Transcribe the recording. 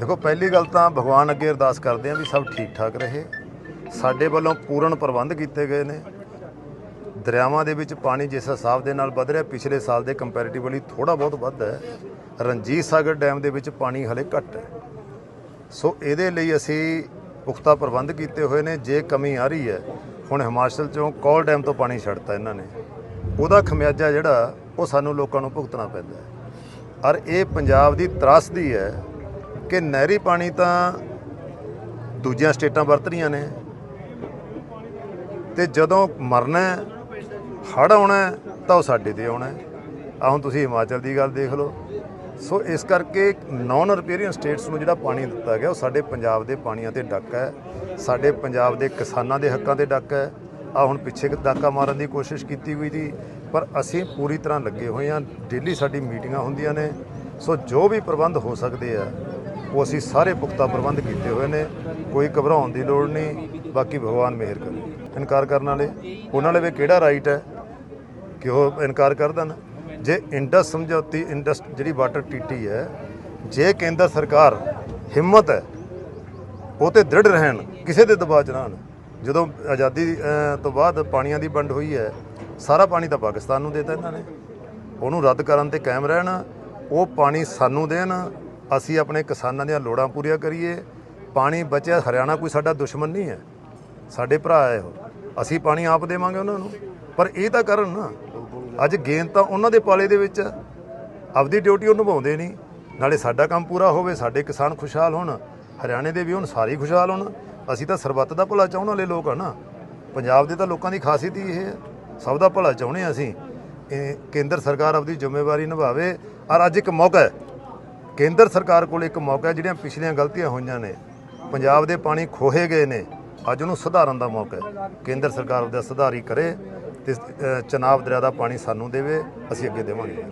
ਦੇਖੋ, ਪਹਿਲੀ ਗੱਲ ਤਾਂ ਭਗਵਾਨ ਅੱਗੇ ਅਰਦਾਸ ਕਰਦੇ ਆਂ ਵੀ ਸਭ ਠੀਕ ਠਾਕ ਰਹੇ। ਸਾਡੇ ਵੱਲੋਂ ਪੂਰਨ ਪ੍ਰਬੰਧ ਕੀਤੇ ਗਏ ਨੇ। ਦਰਿਆਵਾਂ ਦੇ ਵਿੱਚ ਪਾਣੀ ਜਿਸ ਹਿਸਾਬ ਦੇ ਨਾਲ ਵਧ ਰਿਹਾ, ਪਿਛਲੇ ਸਾਲ ਦੇ ਕੰਪੈਰੀਟਿਵਲੀ ਥੋੜਾ ਬਹੁਤ ਵੱਧ ਹੈ। ਰਣਜੀਤ ਸਾਗਰ ਡੈਮ ਦੇ ਵਿੱਚ ਪਾਣੀ ਹਲੇ ਘੱਟ ਹੈ। ਸੋ ਇਹਦੇ ਲਈ ਅਸੀਂ ਪੁਖਤਾ ਪ੍ਰਬੰਧ ਕੀਤੇ ਹੋਏ ਨੇ। ਜੇ ਕਮੀ ਆ ਰਹੀ ਹੈ, ਹੁਣ ਹਿਮਾਚਲ ਚੋਂ ਕੌਲ ਡੈਮ ਤੋਂ ਪਾਣੀ ਛੱਡਤਾ ਇਹਨਾਂ ਨੇ। ਉਹਦਾ ਖਮਿਆਜਾ ਜਿਹੜਾ, ਉਹ ਸਾਨੂੰ ਲੋਕਾਂ ਨੂੰ ਭੁਗਤਣਾ ਪੈਂਦਾ ਹੈ। ਔਰ ਇਹ ਪੰਜਾਬ ਦੀ ਤਰਾਸਦੀ ਹੈ ਕਿ ਨਹਿਰੀ ਪਾਣੀ ਤਾਂ ਦੂਜੀਆਂ ਸਟੇਟਾਂ ਵਰਤ ਰਹੀਆਂ ਨੇ। ਤੇ ਜਦੋਂ ਮਰਨਾ ਹੜ ਆਉਣਾ ਤਾਂ ਉਹ ਸਾਡੇ ਤੇ ਆਉਣਾ ਆ ਹੁਣ ਤੁਸੀਂ ਹਿਮਾਚਲ ਦੀ ਗੱਲ ਦੇਖ ਲਓ। ਸੋ ਇਸ ਕਰਕੇ ਨਾਨ ਰਿਪੇਰੀਅਨ ਸਟੇਟਸ ਨੂੰ ਜਿਹੜਾ ਪਾਣੀ ਦਿੱਤਾ ਗਿਆ, ਉਹ ਸਾਡੇ ਪੰਜਾਬ ਦੇ ਪਾਣੀਆਂ ਤੇ ਡੱਕ ਹੈ। ਸਾਡੇ ਪੰਜਾਬ ਦੇ ਕਿਸਾਨਾਂ ਦੇ ਹੱਕਾਂ ਤੇ ਡੱਕ ਹੈ। ਆ ਹੁਣ ਪਿੱਛੇ ਡਾਕਾ ਮਾਰਨ ਦੀ ਕੋਸ਼ਿਸ਼ ਕੀਤੀ ਹੋਈ ਸੀ, ਪਰ ਅਸੀਂ ਪੂਰੀ ਤਰ੍ਹਾਂ ਲੱਗੇ ਹੋਏ ਹਾਂ। ਡੇਲੀ ਸਾਡੀ ਮੀਟਿੰਗਾਂ ਹੁੰਦੀਆਂ ਨੇ। ਸੋ ਜੋ ਵੀ ਪ੍ਰਬੰਧ ਹੋ ਸਕਦੇ ਆ ਉਹ ਅਸੀਂ ਸਾਰੇ ਪੁਖਤਾ ਪ੍ਰਬੰਧ ਕੀਤੇ ਹੋਏ ਨੇ। ਕੋਈ ਘਬਰਾਉਣ ਦੀ ਲੋੜ ਨਹੀਂ, ਬਾਕੀ ਭਗਵਾਨ ਮਿਹਰ ਕਰੇ। ਇਨਕਾਰ ਕਰਨ ਵਾਲੇ, ਉਹਨਾਂ ਲਈ ਵੀ ਕਿਹੜਾ ਰਾਈਟ ਹੈ ਕਿ ਉਹ ਇਨਕਾਰ ਕਰ ਦੇਣ? ਜੇ ਇੰਡਸ ਸਮਝੌਤੀ, ਇੰਡਸ ਜਿਹੜੀ ਵਾਟਰ ਟੀਟੀ ਹੈ, ਜੇ ਕੇਂਦਰ ਸਰਕਾਰ ਹਿੰਮਤ ਹੈ, ਉਹ ਤੇ ਦ੍ਰਿੜ ਰਹਿਣ, ਕਿਸੇ ਦੇ ਦਬਾਅ 'ਚ ਨਾ ਆਉਣ ਜਦੋਂ ਆਜ਼ਾਦੀ ਤੋਂ ਬਾਅਦ ਪਾਣੀਆਂ ਦੀ ਵੰਡ ਹੋਈ ਹੈ, ਸਾਰਾ ਪਾਣੀ ਤਾਂ ਪਾਕਿਸਤਾਨ ਨੂੰ ਦੇਤਾ ਇਹਨਾਂ ਨੇ। ਉਹਨੂੰ ਰੱਦ ਕਰਨ ਤੇ ਕਾਇਮ ਰਹਿਣ, ਉਹ ਪਾਣੀ ਸਾਨੂੰ ਦੇਣ ਅਸੀਂ ਆਪਣੇ ਕਿਸਾਨਾਂ ਦੀਆਂ ਲੋੜਾਂ ਪੂਰੀਆਂ ਕਰੀਏ। ਪਾਣੀ ਬਚਿਆ, ਹਰਿਆਣਾ ਕੋਈ ਸਾਡਾ ਦੁਸ਼ਮਣ ਨਹੀਂ ਹੈ। ਸਾਡੇ ਭਰਾ ਹੈ ਉਹ। ਅਸੀਂ ਪਾਣੀ ਆਪ ਦੇਵਾਂਗੇ ਉਹਨਾਂ ਨੂੰ। ਪਰ ਇਹ ਤਾਂ ਕਰਨ ਨਾ, ਅੱਜ ਗੇਂਦ ਤਾਂ ਉਹਨਾਂ ਦੇ ਪਾਲੇ ਦੇ ਵਿੱਚ ਹੈ। ਆਪਦੀ ਡਿਊਟੀ ਉਹ ਨਿਭਾਉਂਦੇ ਨਹੀਂ। ਨਾਲੇ ਸਾਡਾ ਕੰਮ ਪੂਰਾ ਹੋਵੇ, ਸਾਡੇ ਕਿਸਾਨ ਖੁਸ਼ਹਾਲ ਹੋਣ। ਹਰਿਆਣੇ ਦੇ ਵੀ ਹੁਣ ਸਾਰੇ ਖੁਸ਼ਹਾਲ ਹੋਣ। ਅਸੀਂ ਤਾਂ ਸਰਬੱਤ ਦਾ ਭਲਾ ਚਾਹੁਣ ਵਾਲੇ ਲੋਕ ਆ ਨਾ। ਪੰਜਾਬ ਦੇ ਤਾਂ ਲੋਕਾਂ ਦੀ ਖਾਸੀਅਤ ਹੀ ਇਹ ਹੈ। ਸਭ ਦਾ ਭਲਾ ਚਾਹੁੰਦੇ ਹਾਂ ਅਸੀਂ। ਕੇਂਦਰ ਸਰਕਾਰ ਆਪਦੀ ਜ਼ਿੰਮੇਵਾਰੀ ਨਿਭਾਵੇ। ਔਰ ਅੱਜ ਇੱਕ ਮੌਕਾ ਹੈ। ਕੇਂਦਰ ਸਰਕਾਰ ਕੋਲ ਇੱਕ ਮੌਕਾ ਹੈ ਜਿਹੜੀਆਂ ਪਿਛਲੀਆਂ ਗਲਤੀਆਂ ਹੋਈਆਂ ਨੇ। ਪੰਜਾਬ ਦੇ ਪਾਣੀ ਖੋਹੇ ਗਏ ਨੇ। ਅੱਜ ਉਹਨੂੰ ਸੁਧਾਰਨ ਦਾ ਮੌਕਾ ਹੈ। ਕੇਂਦਰ ਸਰਕਾਰ ਉਹਦਾ ਸੁਧਾਰੀ ਕਰੇ ਤੇ ਅ, ਚਨਾਬ ਦਰਿਆ ਦਾ ਪਾਣੀ ਸਾਨੂੰ ਦੇਵੇ ਅਸੀਂ ਅੱਗੇ ਦੇਵਾਂਗੇ।